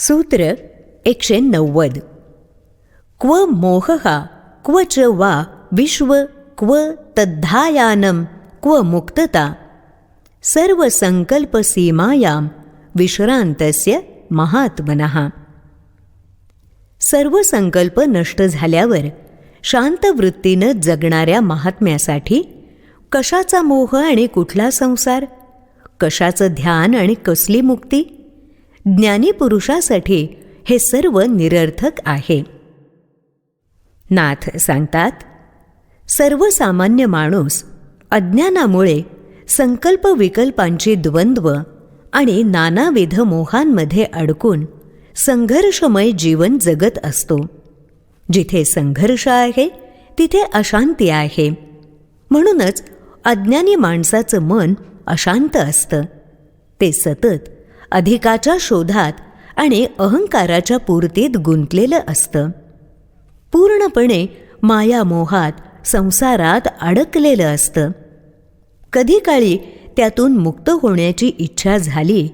सूत्र एकशे नव्वद. क्व मोह क्व च वा विश्व क्व तद्धायानं क्व मुक्तता. सर्वसंकल्पसीमायां विश्रांतस्य महात्मनः. सर्व संकल्प नष्ट झाल्यावर शांत वृत्तीनं जगणाऱ्या महात्म्यासाठी कशाचा मोह आणि कुठला संसार? कशाचं ध्यान आणि कसली मुक्ती? ज्ञानी पुरुषासाठी हे सर्व निरर्थक आहे. नाथ सांगतात सर्वसामान्य माणूस अज्ञानामुळे संकल्प विकल्पांची द्वंद्व आणि नानाविध मोहांमध्ये अडकून संघर्षमय जीवन जगत असतो. जिथे संघर्ष आहे तिथे अशांती आहे. म्हणूनच अज्ञानी माणसाचं मन अशांत असतं. ते सतत अधिकाच्या शोधात आणि अहंकाराच्या पूर्तीत गुंतलेलं असतं. पूर्णपणे मायामोहात संसारात अडकलेलं असतं. कधी काळी त्यातून मुक्त होण्याची इच्छा झाली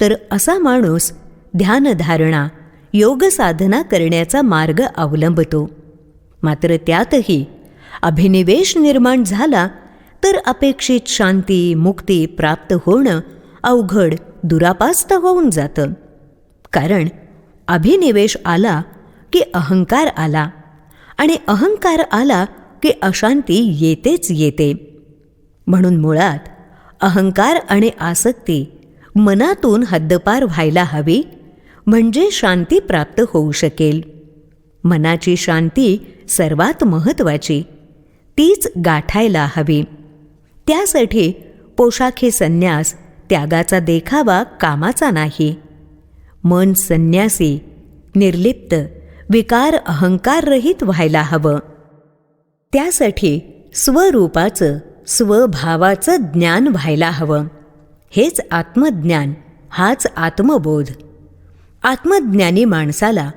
तर असा माणूस ध्यानधारणा योगसाधना करण्याचा मार्ग अवलंबतो. मात्र त्यातही अभिनिवेश निर्माण झाला तर अपेक्षित शांती मुक्ती प्राप्त होणं अवघड दुरापास्त होऊन जातं. कारण अभिनिवेश आला की अहंकार आला आणि अहंकार आला की अशांती येतेच येते. म्हणून मुळात अहंकार आणि आसक्ती मनातून हद्दपार व्हायला हवी म्हणजे शांती प्राप्त होऊ शकेल. मनाची शांती सर्वात महत्त्वाची. तीच गाठायला हवी. त्यासाठी पोशाखी संन्यास त्यागाचा देखावा कामाचा नाही. मन संन्यासी निर्लिप्त विकार अहंकाररहित व्हायला हवं. त्यासाठी स्वरूपाचं स्वभावाचं ज्ञान व्हायला हवं. हेच आत्मज्ञान हाच आत्मबोध. आत्मज्ञानी माणसाला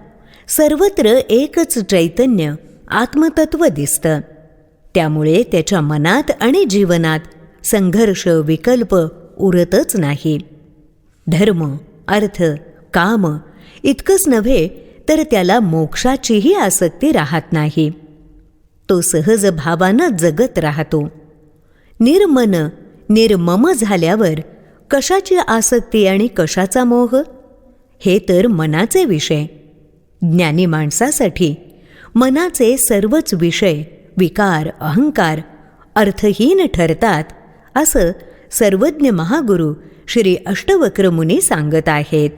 सर्वत्र एकच चैतन्य आत्मतत्व दिसतं. त्यामुळे त्याच्या मनात आणि जीवनात संघर्ष विकल्प उरतच नाही. धर्म अर्थ काम इतकंच नव्हे तर त्याला मोक्षाचीही आसक्ती राहत नाही. तो सहज भावानं जगत राहतो. निर्मन निर्मम झाल्यावर कशाची आसक्ती आणि कशाचा मोह? हे तर मनाचे विषय. ज्ञानी माणसासाठी मनाचे सर्वच विषय विकार अहंकार अर्थहीन ठरतात असं सर्वज्ञ महागुरु श्री अष्टवक्र मुनी सांगत आहेत.